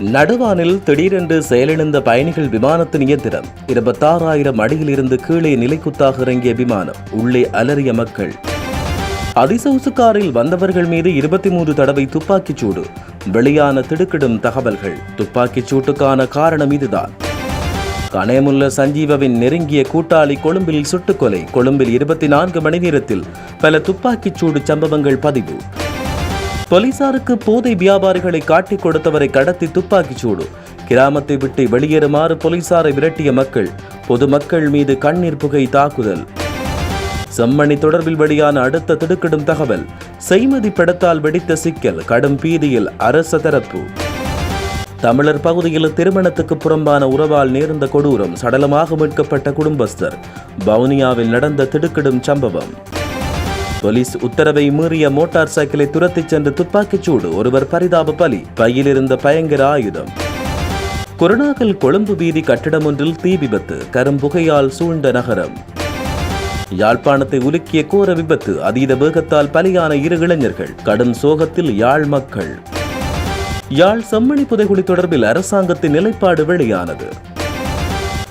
நடுவானில் திடீரென்று செயலிழந்த பயணிகள் விமானத்தின் இயந்திரம் இருபத்தாறாயிரம் அடியிலிருந்து கீழே நிலைக்குத்தாக இறங்கிய விமானம் உள்ளே அலறிய மக்கள். அதிசவுசு காரில் வந்தவர்கள் மீது இருபத்தி மூன்று தடவை துப்பாக்கிச் சூடு. வெளியான திடுக்கிடும் தகவல்கள் துப்பாக்கிச் சூட்டுக்கான காரணம் இதுதான். கனேமுல்ல சஞ்சீவவின் நெருங்கிய கூட்டாளி கொழும்பில் சுட்டுக்கொலை கொழும்பில் இருபத்தி நான்கு மணி நேரத்தில் பல துப்பாக்கிச் சூடு சம்பவங்கள் பதிவு. போலீசாருக்கு போதை வியாபாரிகளை காட்டிக் கொடுத்தவரை கடத்தி துப்பாக்கிச் சூடு. கிராமத்தை விட்டு வெளியேறுமாறு போலீசாரை விரட்டிய மக்கள் பொதுமக்கள் மீது கண்ணீர் புகை தாக்குதல். செம்மணி தொடர்பில் வெளியான அடுத்த திடுக்கிடும் தகவல் செய்மதி படத்தால் வெடித்த சிக்கல் கடும் பீதியில் அரச தரப்பு. தமிழர் பகுதியில் திருமணத்துக்கு புறம்பான உறவால் நேர்ந்த கொடூரம் சடலமாக மீட்கப்பட்ட குடும்பஸ்தர் வவுனியாவில் நடந்த திடுக்கிடும் சம்பவம். போலீஸ் உத்தரவை மீறிய மோட்டார் சைக்கிளை துரத்திச் சென்று துப்பாக்கிச் சூடு. ஒருவர் பரிதாப பலி. பையில் இருந்த பயங்கர ஆயுதம். குருணாகல் கொழும்பு வீதி கட்டிடம் ஒன்றில் தீ விபத்து. கரும்புகையால் சூழ்ந்த நகரம். யாழ்ப்பாணத்தை உலுக்கிய கோர விபத்து. அதீத வேகத்தால் பலியான இரு இளைஞர்கள். கடும் சோகத்தில் யாழ் மக்கள். யாழ் செம்மணி புதைகுழி தொடர்பில் அரசாங்கத்தின் நிலைப்பாடு வெளியானது.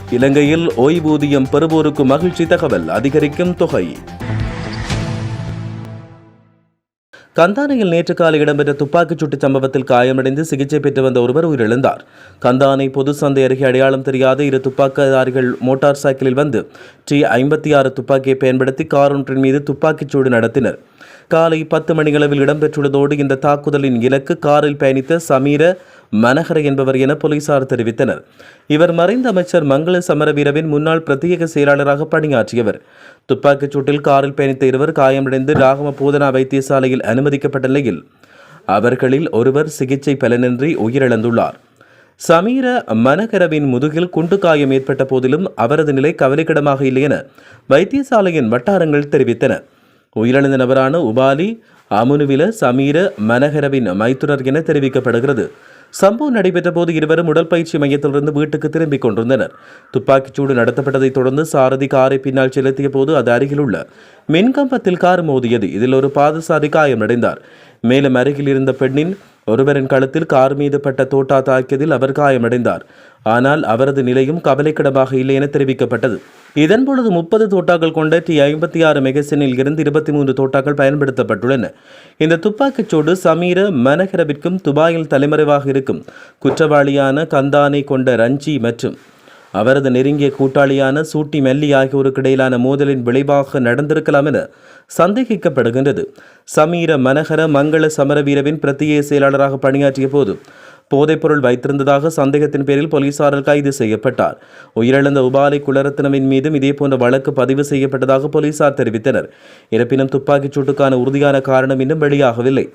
இலங்கையில் ஓய்வூதியம் பெறுவோருக்கு மகிழ்ச்சி தகவல். அதிகரிக்கும் தொகை. கந்தானையில் நேற்று காலை இடம்பெற்ற துப்பாக்கிச் சூட்டு சம்பவத்தில் காயமடைந்து சிகிச்சை பெற்று வந்த ஒருவர் உயிரிழந்தார். கந்தானை பொது சந்தை அருகே அடையாளம் தெரியாத இரு துப்பாக்கிதாரிகள் மோட்டார் சைக்கிளில் வந்து டி ஐம்பத்தி ஆறு துப்பாக்கியை பயன்படுத்தி கார் ஒன்றின் மீது துப்பாக்கிச் சூடு நடத்தினர். காலை பத்து மணியளவில் இடம்பெற்றுள்ளதோடு இந்த தாக்குதலின் இலக்கு காரில் பயணித்த சமீர மனகர என்பவர் என போலீசார் தெரிவித்தனர். இவர் மறைந்த அமைச்சர் மங்கள சமரவீரவின் முன்னாள் பிரத்யேக செயலாளராக பணியாற்றியவர். துப்பாக்கிச் சூட்டில் காரில் பயணித்த இருவர் காயமடைந்து ராகம போதனா வைத்தியசாலையில் அனுமதிக்கப்பட்ட நிலையில் அவர்களில் ஒருவர் சிகிச்சை பலனின்றி உயிரிழந்துள்ளார். சமீர மனகரவின் முதுகில் குண்டு காயம் ஏற்பட்ட போதிலும் அவரது நிலை கவலைக்கிடமாக இல்லை என வைத்தியசாலையின் வட்டாரங்கள் தெரிவித்தன. உயிரிழந்த நபரான உபாலி அமுனுவில சமீர மனகரவின் மைத்துனர் என தெரிவிக்கப்படுகிறது. சம்பவம் நடைபெற்ற போது இருவரும் உடற்பயிற்சி மையத்திலிருந்து வீட்டுக்கு திரும்பிக் கொண்டிருந்தனர். துப்பாக்கிச்சூடு நடத்தப்பட்டதைத் தொடர்ந்து சாரதி காரை பின்னால் செலுத்திய போது அது அருகிலுள்ள மின்கம்பத்தில் கார் மோதியது. இதில் ஒரு பாதசாரி காயமடைந்தார். மேலும் அருகில் இருந்த பெண்ணின் ஒருவரின் கழுத்தில் கார் மீது பட்ட தோட்டா தாக்கியதில் அவர் காயமடைந்தார். ஆனால் அவரது நிலையும் கவலைக்கிடமாக இல்லை என தெரிவிக்கப்பட்டது. இதன்பொழுது முப்பது தோட்டாக்கள் கொண்ட டி ஐம்பத்தி ஆறு மெகசினில் இருந்து இருபத்தி மூன்று தோட்டாக்கள் பயன்படுத்தப்பட்டுள்ளன. இந்த துப்பாக்கிச்சூடு சமீர மனகரவிற்கும் துபாயில் தலைமறைவாக இருக்கும் குற்றவாளியான கந்தானை கொண்ட ரஞ்சி மற்றும் அவரது நெருங்கிய கூட்டாளியான சூட்டி மெல்லி ஆகியோருக்கு இடையிலான மோதலின் விளைவாக நடந்திருக்கலாம் என சந்தேகிக்கப்படுகின்றது. சமீர மனகர மங்கள சமரவீரவின் பிரத்யேக செயலாளராக பணியாற்றிய போது போதைப்பொருள் வைத்திருந்ததாக சந்தேகத்தின் பேரில் போலீசாரால் கைது செய்யப்பட்டார். உயிரிழந்த உபாலை குலரத்னவின் மீதும் இதேபோன்ற வழக்கு பதிவு செய்யப்பட்டதாக போலீசார் தெரிவித்தனர். இருப்பினும் துப்பாக்கிச் சூட்டுக்கான உறுதியான காரணம் இன்னும் வெளியாகவில்லை.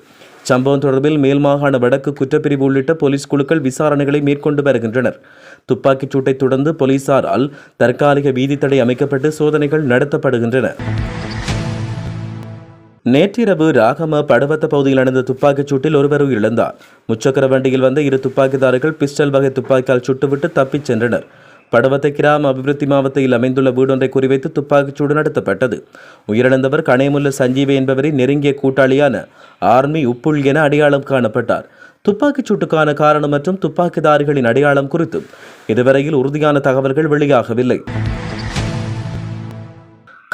சம்பவம் தொடர்பில் மேல் மாகாண வடக்கு குற்றப்பிரிவு உள்ளிட்ட போலீஸ் குழுக்கள் விசாரணைகளை மேற்கொண்டு வருகின்றனர். துப்பாக்கிச் சூட்டைத் தொடர்ந்து போலீசாரால் தற்காலிக வீதி தடை அமைக்கப்பட்டு சோதனைகள் நடத்தப்படுகின்றன. நேற்றிரவு ராகம படவத்த பகுதியில் நடந்த துப்பாக்கிச் சூட்டில் ஒருவர் உயிரிழந்தார். முச்சக்கர வண்டியில் வந்த இரு துப்பாக்கிதாரர்கள் பிஸ்டல் வகை துப்பாக்கியால் சுட்டுவிட்டு தப்பிச் சென்றனர். படவத்தை கிராம அபிவிருத்தி மாவட்டத்தில் அமைந்துள்ள வீடொன்றை குறிவைத்து துப்பாக்கிச்சூடு நடத்தப்பட்டது. உயிரிழந்தவர் கனேமுல்ல சஞ்சீவி என்பவரின் நெருங்கிய கூட்டாளியான ஆர்மி உப்புள் என அடையாளம் காணப்பட்டார். துப்பாக்கிச் சூட்டுக்கான காரணம் மற்றும் துப்பாக்கிதாரிகளின் அடையாளம் குறித்தும் இதுவரையில் உறுதியான தகவல்கள் வெளியாகவில்லை.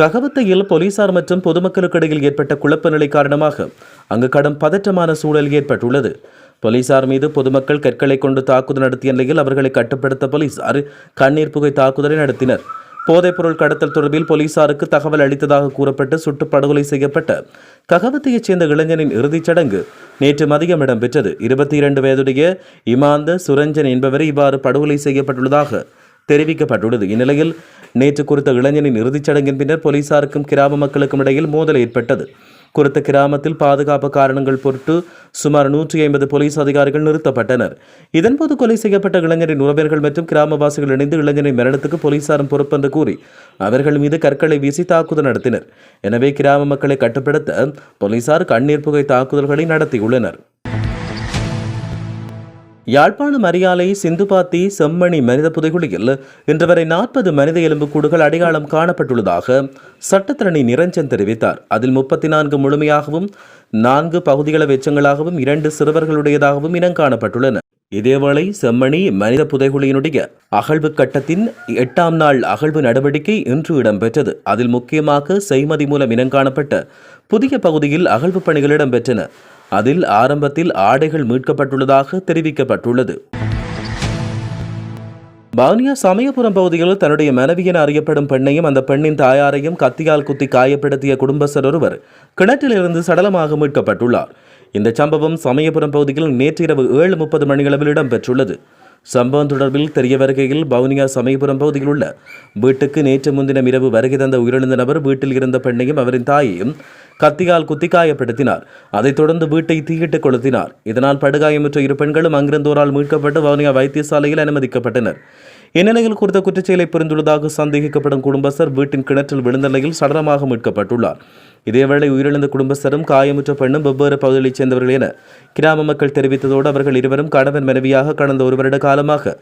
ககவத்தையில் போலீசார் மற்றும் பொதுமக்களுக்கு இடையில் ஏற்பட்ட குழப்ப நிலை காரணமாக அங்கு கடும் பதற்றமான சூழல் ஏற்பட்டுள்ளது. போலீசார் மீது பொதுமக்கள் கற்களை கொண்டு தாக்குதல் நடத்திய நிலையில் அவர்களை கட்டுப்படுத்த போலீசார் கண்ணீர் புகை தாக்குதலை நடத்தினர். போதைப்பொருள் கடத்தல் தொடர்பில் போலீசாருக்கு தகவல் அளித்ததாக கூறப்பட்டு சுட்டு படுகொலை செய்யப்பட்ட ககவத்தையைச் சேர்ந்த இளைஞனின் இறுதிச் சடங்கு நேற்று மதியம் இடம்பெற்றது. இருபத்தி இரண்டு வயதுடைய இமாந்த சுரஞ்சன் என்பவரை இவ்வாறு படுகொலை செய்யப்பட்டுள்ளதாக தெரிவிக்கப்பட்டுள்ளது. இந்நிலையில் நேற்று குறித்த இளைஞனின் இறுதிச் சடங்கின் பின்னர் போலீசாருக்கும் கிராம மக்களுக்கும் இடையில் மோதல் ஏற்பட்டது. குறித்த கிராமத்தில் பாதுகாப்பு காரணங்கள் பொருட்டு சுமார் நூற்றி ஐம்பது போலீஸ் அதிகாரிகள் நிறுத்தப்பட்டனர். இதன்போது கொலை செய்யப்பட்ட இளைஞரின் உறவினர்கள் மற்றும் கிராமவாசிகள் இணைந்து இளைஞரின் மரணத்துக்கு போலீசாரும் பொறுப்பென்று கூறி அவர்கள் மீது கற்களை வீசி தாக்குதல் நடத்தினர். எனவே கிராம மக்களை கட்டுப்படுத்த போலீசார் கண்ணீர் புகை தாக்குதல்களை நடத்தியுள்ளனர். யாழ்ப்பாணம் அரியாலை சிந்துபாத்தி செம்மணி மனித புதைகுழியில் இன்று வரை நாற்பது மனித எலும்புக்கூடுகள் அடையாளம் காணப்பட்டுள்ளதாக சட்டத்திரணி நிரஞ்சன் தெரிவித்தார். அதில் முப்பத்தி நான்கு முழுமையாகவும் நான்கு பகுதிகள வெச்சங்களாகவும் இரண்டு சிறுவர்களுடையதாகவும் இனம் காணப்பட்டுள்ளன. இதேவேளை செம்மணி மனித புதைகுழியினுடைய அகழ்வு கட்டத்தின் எட்டாம் நாள் அகழ்வு நடவடிக்கை இன்று இடம்பெற்றது. அதில் முக்கியமாக செய்மதி மூலம் இனங்காணப்பட்ட புதிய பகுதியில் அகழ்வு பணிகள் இடம்பெற்றன. அதில் ஆரம்பத்தில் ஆடைகள் மீட்கப்பட்டுள்ளதாக தெரிவிக்கப்பட்டுள்ளது. வவுனியா சமயபுரம் பகுதியில் தன்னுடைய மனைவி என அறியப்படும் பெண்ணையும் அந்த பெண்ணின் தாயாரையும் கத்தியால் குத்தி காயப்படுத்திய குடும்பஸ்தர் ஒருவர் கிணற்றிலிருந்து சடலமாக மீட்கப்பட்டுள்ளார். இந்த சம்பவம் சமயபுரம் பகுதியில் நேற்று இரவு ஏழு முப்பது மணியளவில் இடம்பெற்றுள்ளது. சம்பவம் தொடர்பில் தெரிய வருகையில் வவுனியா சமயபுரம் பகுதியில் உள்ள வீட்டுக்கு நேற்று முன்தினம் இரவு வருகை தந்த உயிரிழந்த நபர் வீட்டில் இருந்த பெண்ணையும் அவரின் தாயையும் கத்தியால் குத்தி காயப்படுத்தினார் அதைத் தொடர்ந்து வீட்டை தீயிட்டு கொளுத்தினார். இதனால் படுகாயமுற்ற இரு பெண்களும் அங்கிருந்தோரால் மீட்கப்பட்டு வவுனியா வைத்தியசாலையில் அனுமதிக்கப்பட்டனர். இந்நிலையில் குறித்த குற்றச்செயலை புரிந்துள்ளதாக சந்தேகிக்கப்படும் குடும்பஸ்தர் வீட்டின் கிணற்றில் விழுந்த நிலையில் சடலமாக மீட்கப்பட்டுள்ளார். இதேவேளை உயிரிழந்த குடும்பஸ்தரும் காயமுற்ற பெண்ணும் வெவ்வேறு பகுதிகளைச் சேர்ந்தவர்கள் என கிராம மக்கள் தெரிவித்ததோடு அவர்கள் இருவரும் கணவன் மனைவியாக கடந்த ஒரு வருட காலமாக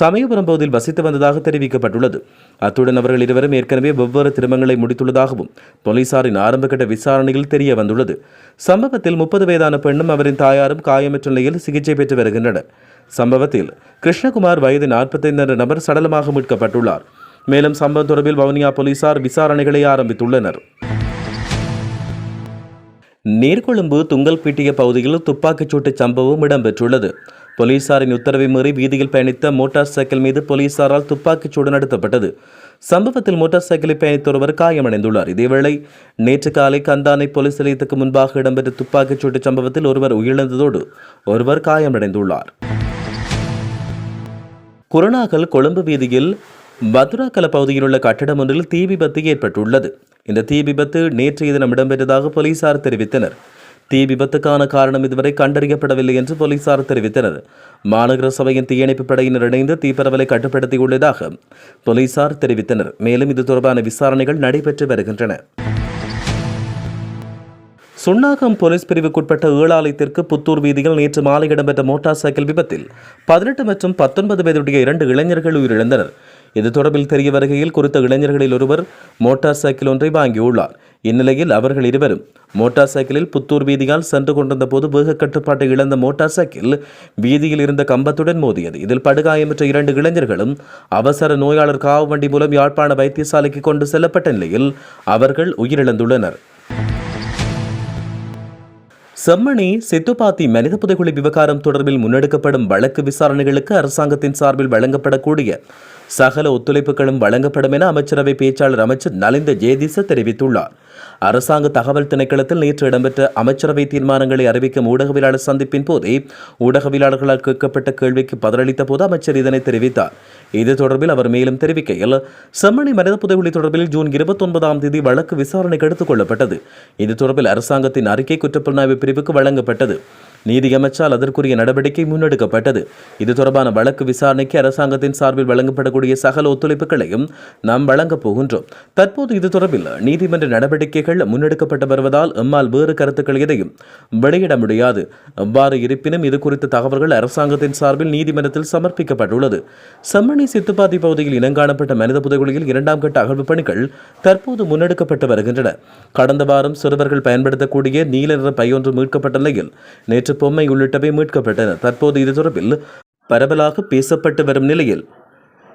சமயபுரம் பகுதியில் வசித்து வந்ததாக தெரிவிக்கப்பட்டுள்ளது. அத்துடன் அவர்கள் இருவரும் ஏற்கனவே வெவ்வேறு திருமணங்களை முடித்துள்ளதாகவும் போலீசாரின் ஆரம்பகட்ட விசாரணையில் தெரிய வந்துள்ளது சம்பவத்தில் முப்பது வயதான பெண்ணும் அவரின் தாயாரும் காயமுற்ற நிலையில் சிகிச்சை பெற்று வருகின்றனர். சம்பவத்தில் கிருஷ்ணகுமார் வயது நாற்பத்தைந்து என்ற நபர் சடலமாக மீட்கப்பட்டுள்ளார். மேலும் சம்பவம் தொடர்பில் வவுனியா போலீசார் விசாரணைகளை ஆரம்பித்துள்ளனர். நீர்கொழும்பு துங்கல்பீட்டிய பகுதியில் துப்பாக்கிச்சூட்டு சம்பவம் இடம்பெற்றுள்ளது. போலீசாரின் உத்தரவை மீறி வீதியில் பயணித்த மோட்டார் சைக்கிள் மீது போலீசாரால் துப்பாக்கிச்சூடு நடத்தப்பட்டது. சம்பவத்தில் மோட்டார் சைக்கிளை பயணித்த ஒருவர் காயமடைந்துள்ளார். இதேவேளை நேற்று காலை கந்தானை போலீஸ் நிலையத்துக்கு முன்பாக இடம்பெற்ற துப்பாக்கிச்சூட்டு சம்பவத்தில் ஒருவர் உயிரிழந்ததோடு ஒருவர் காயமடைந்துள்ளார். குருணாகல் கொழும்பு வீதியில் பத்ராக்கல பகுதியில் உள்ள கட்டடம் ஒன்றில் தீ விபத்து ஏற்பட்டுள்ளது. இந்த தீ விபத்து நேற்றைய தினம் இடம்பெற்றதாக போலீசார் தெரிவித்தனர். தீ விபத்துக்கான காரணம் இதுவரை கண்டறியப்படவில்லை என்று போலீசார் தெரிவித்தனர். மாநகர சபையின் தீயணைப்பு படையினர் இணைந்து தீப்பரவலை கட்டுப்படுத்தியுள்ளதாக போலீசார் தெரிவித்தனர். மேலும் இது தொடர்பான விசாரணைகள் நடைபெற்று வருகின்றன. சுன்னாகம் போலீஸ் பிரிவுக்குட்பட்ட ஏழாலயத்திற்கு புத்தூர் வீதியில் நேற்று மாலை இடம்பெற்ற மோட்டார் சைக்கிள் விபத்தில் பதினெட்டு மற்றும் பத்தொன்பது வயதுடைய இரண்டு இளைஞர்கள் உயிரிழந்தனர். இது தொடர்பில் தெரிய வருகையில் குறித்த இளைஞர்களில் ஒருவர் மோட்டார் சைக்கிள் ஒன்றை வாங்கியுள்ளார். இந்நிலையில் அவர்கள் இருவரும் மோட்டார் சைக்கிளில் புத்தூர் வீதியால் சென்று கொண்டிருந்த போது வேக கட்டுப்பாட்டை இழந்த மோட்டார் சைக்கிள் வீதியில் இருந்த கம்பத்துடன் மோதியது. இதில் படுகாயமற்ற இரண்டு இளைஞர்களும் அவசர நோயாளர் காவு வண்டி மூலம் யாழ்ப்பாண வைத்தியசாலைக்கு கொண்டு செல்லப்பட்ட நிலையில் அவர்கள் உயிரிழந்துள்ளனர். செம்மணி சித்துப்பாத்தி மனித புதைகுழி விவகாரம் தொடர்பில் முன்னெடுக்கப்படும் வழக்கு விசாரணைகளுக்கு அரசாங்கத்தின் சார்பில் வழங்கப்படக்கூடிய சகல ஒத்துழைப்புகளும் வழங்கப்படும் என அமைச்சரவை பேச்சாளர் அமைச்சர் நலிந்த ஜேதிச தெரிவித்துள்ளார். அரசாங்க தகவல் திணைக்களத்தில் நேற்று இடம்பெற்ற அமைச்சரவை தீர்மானங்களை அறிவிக்கும் ஊடகவியலாளர் சந்திப்பின் போதே ஊடகவியலாளர்களால் கேட்கப்பட்ட கேள்விக்கு பதிலளித்த போது அமைச்சர் இதனை தெரிவித்தார். இது தொடர்பில் அவர் மேலும் தெரிவிக்கையில் செம்மணி மனித புதைகுழி தொடர்பில் ஜூன் இருபத்தொன்பதாம் தேதி வழக்கு விசாரணைக்கு எடுத்துக் கொள்ளப்பட்டது. இது தொடர்பில் அரசாங்கத்தின் அறிக்கை குற்றப்புலனாய்வு பிரிவுக்கு வழங்கப்பட்டது. நீதியமைச்சால் அதற்குரிய நடவடிக்கை முன்னெடுக்கப்பட்டது. இது தொடர்பான வழக்கு விசாரணைக்கு அரசாங்கத்தின் சார்பில் வழங்கப்படக்கூடிய சகல ஒத்துழைப்புகளையும் நாம் வழங்கப் போகின்றோம். தற்போது இது தொடர்பில் நீதிமன்ற நடவடிக்கைகள் முன்னெடுக்கப்பட்டு வருவதால் எம்மால் வேறு கருத்துக்கள் எதையும் வெளியிட முடியாது. அவ்வாறு இருப்பினும் இது குறித்த தகவல்கள் அரசாங்கத்தின் சார்பில் நீதிமன்றத்தில் சமர்ப்பிக்கப்பட்டுள்ளது. செம்மணி சித்துப்பாத்தி பகுதியில் இனங்காணப்பட்ட மனித புதைகுழியில் இரண்டாம் கட்ட அகழ்வு பணிகள் தற்போது முன்னெடுக்கப்பட்டு வருகின்றன. கடந்த வாரம் சிறுவர்கள் பயன்படுத்தக்கூடிய நீல நிற பையொன்று மீட்கப்பட்ட நிலையில் நேற்று பொம்மை உள்ளிட்டவை மீட்கப்பட்டன. தற்போது இது தொடர்பில் பரவலாக பேசப்பட்டு வரும் நிலையில்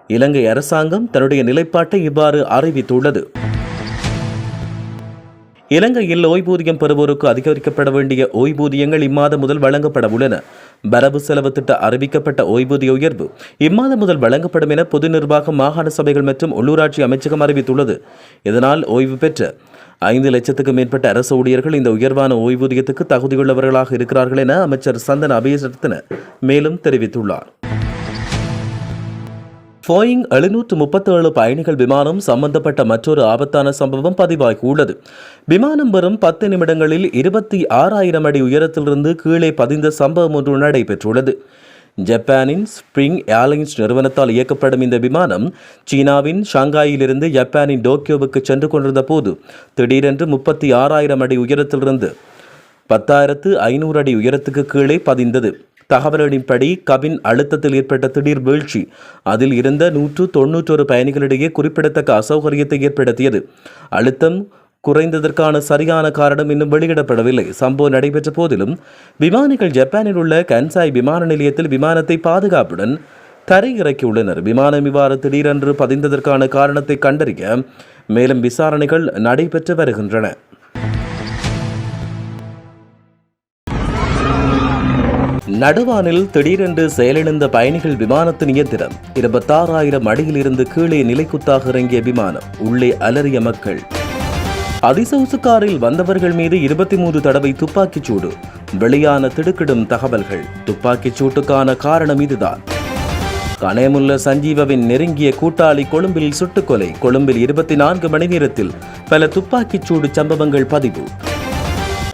இலங்கை அரசாங்கம் தன்னுடைய நிலைப்பாட்டை இவ்வாறு அறிவித்துள்ளது. இலங்கையில் ஓய்வூதியம் பெறுவோருக்கு அதிகரிக்கப்பட வேண்டிய ஓய்வூதியங்கள் இம்மாதம் முதல் வழங்கப்பட உள்ளன. வரவு செலவு திட்ட அறிவிக்கப்பட்ட ஓய்வூதிய உயர்வு இம்மாதம் முதல் வழங்கப்படும் என பொது நிர்வாகம் மாகாண சபைகள் மற்றும் உள்ளூராட்சி அமைச்சகம் அறிவித்துள்ளது. இதனால் ஓய்வு பெற்ற ஐந்து லட்சத்துக்கும் மேற்பட்ட அரசு ஊழியர்கள் இந்த உயர்வான ஓய்வூதியத்துக்கு தகுதியுள்ளவர்களாக இருக்கிறார்கள் என அமைச்சர் சந்தன அபயசரத்தின மேலும் தெரிவித்துள்ளார். போயிங் எழுநூற்று முப்பத்தேழு பயணிகள் விமானம் சம்பந்தப்பட்ட மற்றொரு ஆபத்தான சம்பவம் பதிவாகியுள்ளது. விமானம் வரும் பத்து நிமிடங்களில் இருபத்தி ஆறாயிரம் அடி உயரத்திலிருந்து கீழே பதிந்த சம்பவம் ஒன்று நடைபெற்றுள்ளது. ஜப்பானின் ஸ்பிரிங் ஏர்லைன்ஸ் நிறுவனத்தால் இயக்கப்படும் இந்த விமானம் சீனாவின் ஷாங்காயிலிருந்து ஜப்பானின் டோக்கியோவுக்கு சென்று கொண்டிருந்த போது திடீரென்று முப்பத்தி ஆறாயிரம் அடி உயரத்திலிருந்து பத்தாயிரத்து ஐநூறு அடி உயரத்துக்கு கீழே பதிந்தது. தகவல்களின்படி கபின் அழுத்தத்தில் ஏற்பட்ட திடீர் வீழ்ச்சி அதில் இருந்த நூற்று தொன்னூற்றொரு பயணிகளிடையே குறிப்பிடத்தக்க அசௌகரியத்தை ஏற்படுத்தியது. அழுத்தம் குறைந்ததற்கான சரியான காரணம் இன்னும் வெளியிடப்படவில்லை. சம்பவம் நடைபெற்ற போதிலும் விமானிகள் ஜப்பானில் உள்ள கன்சாய் விமான நிலையத்தில் விமானத்தை பாதுகாப்புடன் தரையிறக்கியுள்ளனர். விமானம் இவ்வாறு திடீரென்று பதிந்ததற்கான காரணத்தை கண்டறிய மேலும் விசாரணைகள் நடைபெற்று வருகின்றன. நடுவானில் திடீரென்று செயலிழந்த பயணிகள் விமானத்தின் இயந்திரம் இருபத்தாறாயிரம் அடியிலிருந்து கீழே நிலைக்குத்தாக இறங்கிய விமானம் உள்ளே அலறிய மக்கள். அதிசவுசுக்காரில் வந்தவர்கள் மீது இருபத்தி மூன்று தடவை துப்பாக்கிச் சூடு. வெளியான திடுக்கிடும் தகவல்கள் துப்பாக்கிச் சூட்டுக்கான காரணம் இதுதான். கனேமுல்ல சஞ்சீவவின் நெருங்கிய கூட்டாளி கொழும்பில் சுட்டுக்கொலை. கொழும்பில் இருபத்தி நான்கு மணி நேரத்தில் பல துப்பாக்கிச் சூடு சம்பவங்கள் பதிவு.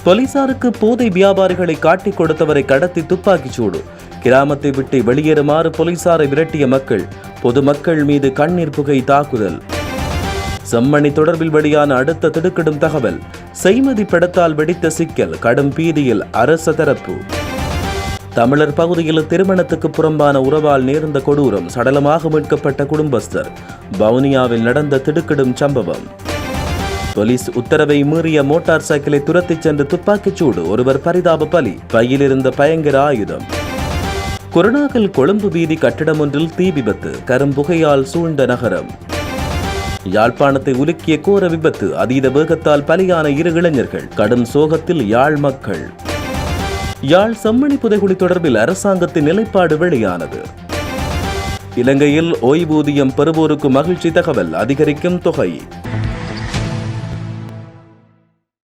போலீசாருக்கு போதை வியாபாரிகளை காட்டிக் கொடுத்தவரை கடத்தி துப்பாக்கிச் சூடு. கிராமத்தை விட்டு வெளியேறுமாறு போலீசாரை விரட்டிய மக்கள் பொதுமக்கள் மீது கண்ணீர் புகை தாக்குதல். செம்மணி தொடர்பில் வெளியான அடுத்த திடுக்கிடும் தகவல். செய்மதி படத்தால் வெடித்த சிக்கல் கடும் பீதியில் அரச தரப்பு. தமிழர் பகுதியில் திருமணத்துக்கு புறம்பான உறவால் நேர்ந்த கொடூரம் சடலமாக மீட்கப்பட்ட குடும்பஸ்தர். வவுனியாவில் நடந்த திடுக்கிடும் சம்பவம். போலீஸ் உத்தரவை மீறிய மோட்டார் சைக்கிளை துரத்திச் சென்று துப்பாக்கிச் சூடு ஒருவர் பரிதாப பலி பையிலிருந்த பயங்கர ஆயுதம். கொரோனாவில் கொழும்பு வீதி கட்டிடம் ஒன்றில் தீ விபத்து கரும்புகையால் சூழ்ந்த நகரம். யாழ்ப்பாணத்தை உலுக்கிய கோர விபத்து அதீத வேகத்தால் பலியான இரு இளைஞர்கள். கடும் சோகத்தில் யாழ் மக்கள். யாழ் செம்மணி புதைகுழி தொடர்பில் அரசாங்கத்தின் நிலைப்பாடு வெளியானது. இலங்கையில் ஓய்வூதியம் பெறுவோருக்கு மகிழ்ச்சி தகவல் அதிகரிக்கும் தொகை.